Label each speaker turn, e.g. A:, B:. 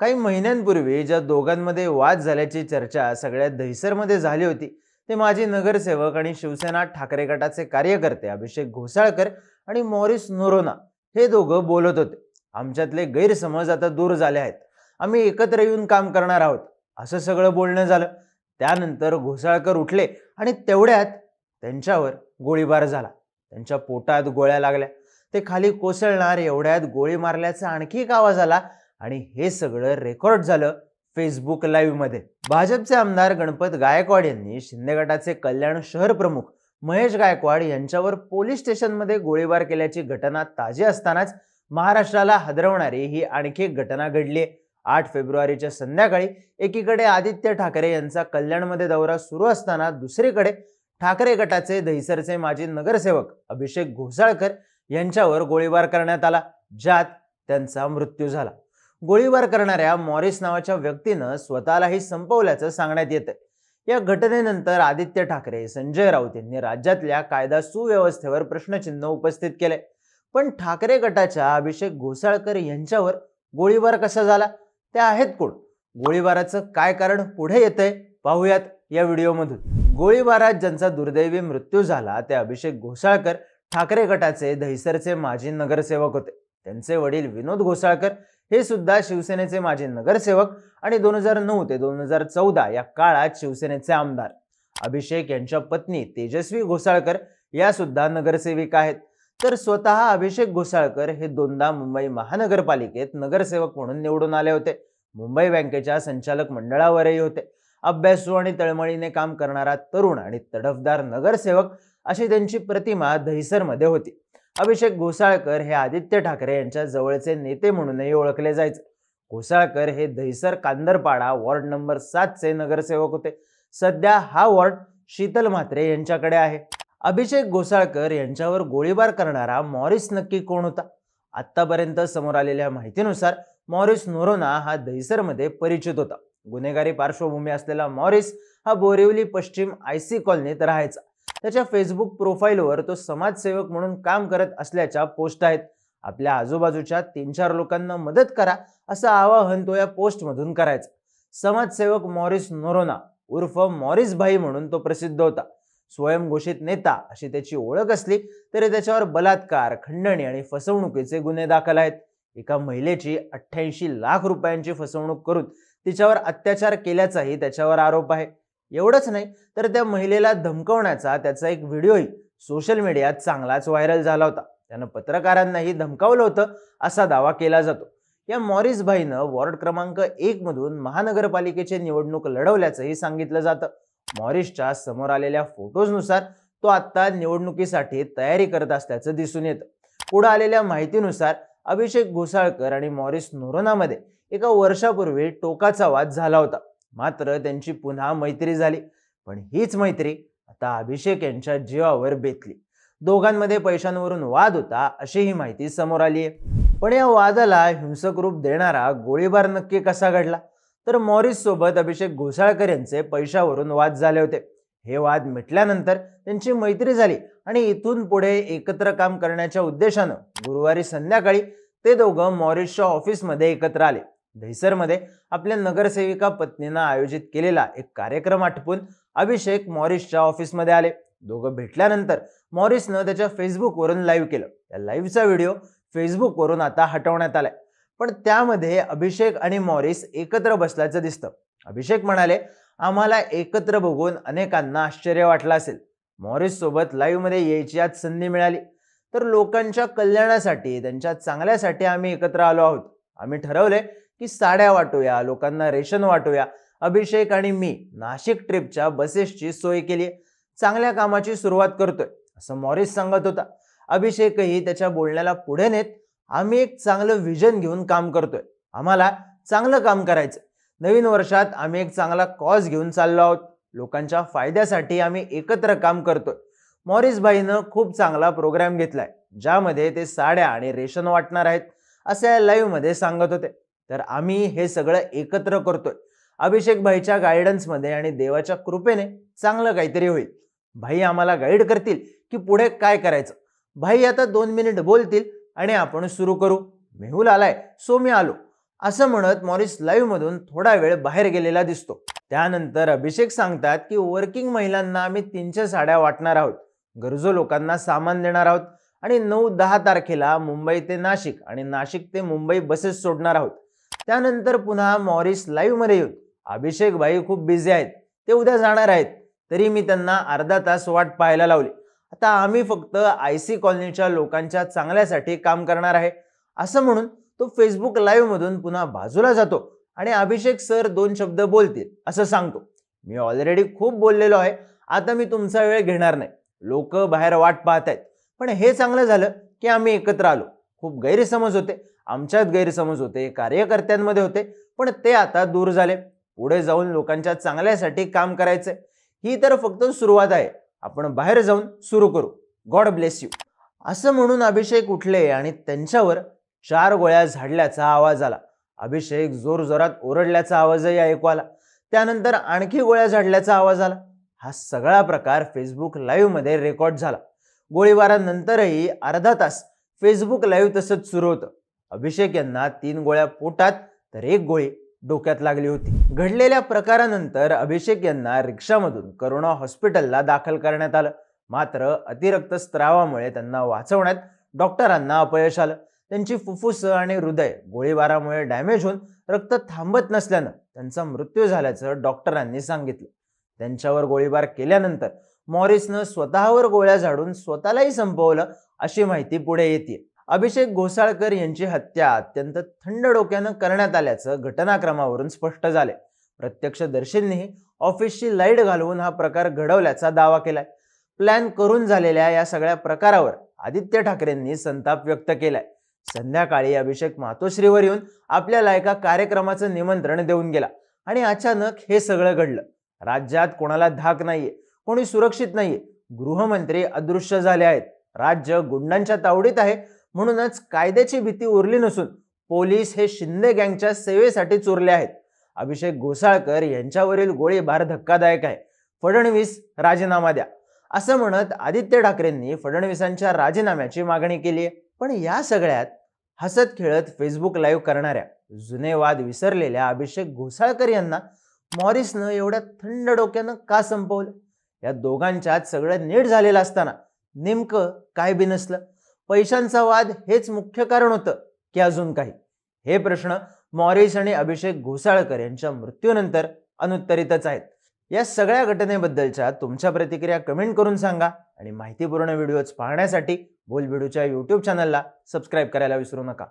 A: काही महिन्यांपूर्वी ज्या दोघांमध्ये वाद झाल्याची चर्चा सगळ्या दहिसरमध्ये झाली होती ते माजी नगरसेवक आणि शिवसेना ठाकरे गटाचे कार्यकर्ते अभिषेक घोसाळकर आणि मॉरिस नोरोना हे दोघं बोलत होते. आमच्यातले गैरसमज आता दूर झाले आहेत. आम्ही एकत्र येऊन काम करणार आहोत. असं सगळं बोलणं झालं. त्यानंतर घोसाळकर उठले आणि तेवढ्यात त्यांच्यावर गोळीबार झाला. त्यांच्या पोटात गोळ्या लागल्या. ते खाली कोसळणार एवढ्यात गोळी मारल्याचा आणखी एक आवाज आला आणि हे सगळं रेकॉर्ड झालं फेसबुक लाईव्हमध्ये. भाजपचे आमदार गणपत गायकवाड यांनी शिंदे गटाचे कल्याण शहर प्रमुख महेश गायकवाड यांच्यावर पोलीस स्टेशनमध्ये गोळीबार केल्याची घटना ताजी असतानाच महाराष्ट्राला हादरवणारी ही आणखी एक घटना घडली आठ फेब्रुवारीच्या संध्याकाळी एकीकडे आदित्य ठाकरे यांचा कल्याणमध्ये दौरा सुरू असताना दुसरीकडे ठाकरे गटाचे दहिसरचे माजी नगरसेवक अभिषेक घोसाळकर यांच्यावर गोळीबार करण्यात आला ज्यात त्यांचा मृत्यू झाला. गोळीबार करणाऱ्या मॉरिस नावाच्या व्यक्तीनं स्वतःलाही संपवल्याचं सांगण्यात येतं या घटनेनंतर आदित्य ठाकरे संजय राऊत यांनी राज्यातल्या कायदा सुव्यवस्थेवर प्रश्नचिन्ह उपस्थित केले. पण ठाकरे गटाच्या अभिषेक घोसाळकर यांच्यावर गोळीबार कसा झाला? ते आहेत कोण? गोळीबाराचं काय कारण पुढे येतंय? पाहूयात या व्हिडिओमधून. गोळीबारात ज्यांचा दुर्दैवी मृत्यू झाला ते अभिषेक घोसाळकर ठाकरे गटाचे दहिसरचे माजी नगरसेवक होते. त्यांचे वडील विनोद घोसाळकर हे सुद्धा शिवसेनेचे माजी नगरसेवक आणि दोन हजार नऊ ते दोन हजार चौदा या काळात शिवसेनेचे आमदार. अभिषेक यांच्या पत्नी तेजस्वी घोसाळकर या सुद्धा नगरसेविका आहेत. तर स्वतः अभिषेक घोसाळकर हे दोनदा मुंबई महानगरपालिकेत नगरसेवक म्हणून निवडून आले होते. मुंबई बँकेच्या संचालक मंडळावरही होते. अभ्यासू आणि तळमळीने काम करणारा तरुण आणि तडफदार नगरसेवक अशी त्यांची प्रतिमा दहिसरमध्ये होती. अभिषेक घोसाळकर हे आदित्य ठाकरे यांच्या जवळचे नेते म्हणूनही ओळखले जायचे. घोसाळकर हे दहिसर कांदरपाडा वॉर्ड नंबर सातचे नगरसेवक होते. सध्या हा वॉर्ड शीतल म्हात्रे यांच्याकडे आहे. अभिषेक घोसाळकर यांच्यावर गोळीबार करणारा मॉरिस नक्की कोण होता? आत्तापर्यंत समोर आलेल्या माहितीनुसार मॉरिस नोरोना हा दहिसरमध्ये परिचित होता. गुन्हेगारी पार्श्वभूमी असलेला मॉरिस हा बोरिवली पश्चिम आय सी कॉलनीत राहायचा. त्याच्या फेसबुक प्रोफाईलवर तो समाजसेवक म्हणून काम करत असल्याच्या पोस्ट आहेत. आपल्या आजूबाजूच्या तीन चार लोकांना मदत करा असं आवाहन तो या पोस्टमधून करायचा. समाजसेवक मॉरिस नोरोना उर्फ मॉरिस भाई म्हणून तो प्रसिद्ध होता. स्वयंघोषित नेता अशी त्याची ओळख असली तरी त्याच्यावर बलात्कार खंडणी आणि फसवणुकीचे गुन्हे दाखल आहेत. एका महिलेची अठ्ठ्याऐंशी लाख रुपयांची फसवणूक करून तिच्यावर अत्याचार केल्याचाही त्याच्यावर आरोप आहे. एवढंच नाही तर त्या महिलेला धमकवण्याचा त्याचा एक व्हिडिओही सोशल मीडियात चांगलाच व्हायरल झाला होता. त्यानं पत्रकारांनाही धमकावलं होतं असा दावा केला जातो. या मॉरिस भाईनं वॉर्ड क्रमांक एक मधून महानगरपालिकेची निवडणूक लढवल्याचंही सांगितलं जातं. मॉरिसच्या समोर आलेल्या फोटोजनुसार तो आत्ता निवडणुकीसाठी तयारी करत असल्याचं दिसून येतं. पुढे आलेल्या माहितीनुसार अभिषेक घोसाळकर आणि मॉरिस नोरोनामध्ये एका वर्षापूर्वी टोकाचा वाद झाला होता. मात्र त्यांची पुन्हा मैत्री झाली. पण हीच मैत्री आता अभिषेक यांच्या जीवावर बेतली. दोघांमध्ये पैशांवरून वाद होता अशी ही माहिती समोर आली आहे पण या वादाला हिंसक रूप देणारा गोळीबार नक्की कसा घडला? तर मॉरिस सोबत अभिषेक घोसाळकर यांचे पैशावरून वाद झाले होते. हे वाद मिटल्यानंतर त्यांची मैत्री झाली आणि इथून पुढे एकत्र काम करण्याच्या उद्देशानं गुरुवारी संध्याकाळी ते दोघं मॉरिसच्या ऑफिसमध्ये एकत्र आले. दहिसरमध्ये आपल्या नगरसेविका पत्नीनं आयोजित केलेला एक कार्यक्रम आटपून अभिषेक मॉरिसच्या ऑफिसमध्ये आले. दोघं भेटल्यानंतर मॉरिसनं त्याच्या फेसबुकवरून लाईव्ह केलं. या लाईव्हचा व्हिडिओ फेसबुकवरून आता हटवण्यात आलाय. पण त्यामध्ये अभिषेक आणि मॉरिस एकत्र बसल्याचं दिसतं. अभिषेक म्हणाले आम्हाला एकत्र बघून अनेकांना आश्चर्य वाटलं असेल. मॉरिस सोबत लाईव्हमध्ये यायची आज संधी मिळाली. तर लोकांच्या कल्याणासाठी त्यांच्या चांगल्यासाठी आम्ही एकत्र आलो आहोत. आम्ही ठरवले की साड्या वाटूया लोकांना रेशन वाटूया. अभिषेक आणि मी नाशिक ट्रिपच्या बसेसची सोय केली चांगल्या कामाची सुरुवात करतोय असं मॉरिस सांगत होता. अभिषेकही त्याच्या बोलण्याला पुढे नेत आम्ही एक चांगलं व्हिजन घेऊन काम करतोय. आम्हाला चांगलं काम करायचं नवीन वर्षात आम्ही एक चांगला कॉज घेऊन चाललो आहोत. लोकांच्या फायद्यासाठी आम्ही एकत्र काम करतोय. मॉरिस भाईनं खूप चांगला प्रोग्राम घेतलाय ज्यामध्ये ते साड्या आणि रेशन वाटणार आहेत असं या लाईव्हमध्ये सांगत होते. तर आम्ही हे सगळं एकत्र करतोय. अभिषेक भाईच्या गायडन्समध्ये आणि देवाच्या कृपेने चांगलं काहीतरी होईल. भाई आम्हाला गाईड करतील की पुढे काय करायचं. भाई आता दोन मिनिट बोलतील आणि आपण सुरू करू. मेहुल आलाय सो मी आलो. असं म्हणत मॉरिस लाईव्ह मधून थोडा वेळ बाहेर गेलेला दिसतो. त्यानंतर अभिषेक सांगतात की वर्किंग महिलांना आम्ही तीनशे साड्या वाटणार आहोत. गरजू लोकांना सामान देणार आहोत. आणि नऊ दहा तारखेला मुंबई ते नाशिक आणि नाशिक ते मुंबई बसेस सोडणार आहोत. त्यानंतर पुन्हा मॉरिस लाईव्हमध्ये येऊ येऊन अभिषेक भाई खूप बिझी आहेत ते उद्या जाणार आहेत. तरी मी त्यांना अर्धा तास वाट पाहायला लावली. आता आम्ही फक्त आय सी कॉलनीच्या लोकांच्या चांगल्यासाठी काम करणार आहे. असं म्हणून तो फेसबुक लाईव्हमधून पुन्हा बाजूला जातो आणि अभिषेक सर दोन शब्द बोलतील असं सांगतो. मी ऑलरेडी खूप बोललेलो आहे आता मी तुमचा वेळ घेणार नाही. लोक बाहेर वाट पाहत आहेत. पण हे चांगलं झालं की आम्ही एकत्र आलो. खूप गैरसमज होते. आमच्यात गैरसमज होते कार्यकर्त्यांमध्ये होते पण ते आता दूर झाले. पुढे जाऊन लोकांच्या चांगल्यासाठी काम करायचं ही तर फक्त सुरुवात आहे. आपण बाहेर जाऊन सुरू करू. God bless you. असं म्हणून अभिषेक उठले आणि त्यांच्यावर चार गोळ्या झाडल्याचा आवाज आला. अभिषेक जोर जोरात ओरडल्याचा आवाजही ऐकू आला. त्यानंतर आणखी गोळ्या झाडल्याचा आवाज आला. हा सगळा प्रकार फेसबुक लाईव्हमध्ये रेकॉर्ड झाला. गोळीबारानंतरही अर्धा तास फेसबुक लाईव्ह तसंच सुरू होतं. अभिषेक यांना तीन गोळ्या पोटात तर एक गोळी डोक्यात लागली होती. घडलेल्या प्रकारानंतर अभिषेक यांना रिक्षामधून करोना हॉस्पिटलला दाखल करण्यात आलं. मात्र अतिरक्तस्रावामुळे त्यांना वाचवण्यात डॉक्टरांना अपयश आलं. त्यांची फुफ्फुस आणि हृदय गोळीबारामुळे डॅमेज होऊन रक्त थांबत नसल्यानं त्यांचा मृत्यू झाल्याचं डॉक्टरांनी सांगितलं. त्यांच्यावर गोळीबार केल्यानंतर मॉरिसनं स्वतःवर गोळ्या झाडून स्वतःलाही संपवलं अशी माहिती पुढे येते. अभिषेक घोसाळकर यांची हत्या अत्यंत थंड डोक्यानं करण्यात आल्याचं घटनाक्रमावरून स्पष्ट झाले प्रत्यक्षदर्शींनीही ऑफिसची लाइट घालवून हा प्रकार घडवल्याचा दावा केलाय. प्लॅन करून झालेल्या या सगळ्या प्रकारावर आदित्य ठाकरेंनी संताप व्यक्त केलाय. संध्याकाळी अभिषेक मातोश्रीवर येऊन आपल्याला एका कार्यक्रमाचं निमंत्रण देऊन गेला आणि अचानक हे सगळं घडलं. राज्यात कोणाला धाक नाहीये कोणी सुरक्षित नाहीये गृहमंत्री अदृश्य झाले आहेत. राज्य गुंडांच्या तावडीत आहे. म्हणूनच कायद्याची भीती उरली नसून पोलीस हे शिंदे गँगच्या सेवेसाठी चोरले आहेत. अभिषेक घोसाळकर यांच्यावरील गोळीबार धक्कादायक आहे. फडणवीस राजीनामा द्या. असं म्हणत आदित्य ठाकरेंनी फडणवीसांच्या राजीनाम्याची मागणी केली आहे. पण या सगळ्यात हसत खेळत फेसबुक लाईव्ह करणाऱ्या जुने वाद विसरलेल्या अभिषेक घोसाळकर यांना मॉरिसनं एवढ्या थंड डोक्यानं का संपवलं? या दोघांच्यात सगळं नीट झालेलं असताना नेमकं काय बिनसलं पैशांचा वाद हेच मुख्य कारण होतं की अजून काही. हे प्रश्न मॉरिस आणि अभिषेक घोसाळकर यांच्या मृत्यूनंतर अनुत्तरितच आहेत. या सगळ्या घटनेबद्दलच्या तुमच्या प्रतिक्रिया कमेंट करून सांगा आणि माहितीपूर्ण व्हिडिओज पाहण्यासाठी बोलबिडूच्या यूट्यूब चॅनलला सबस्क्राईब करायला विसरू नका.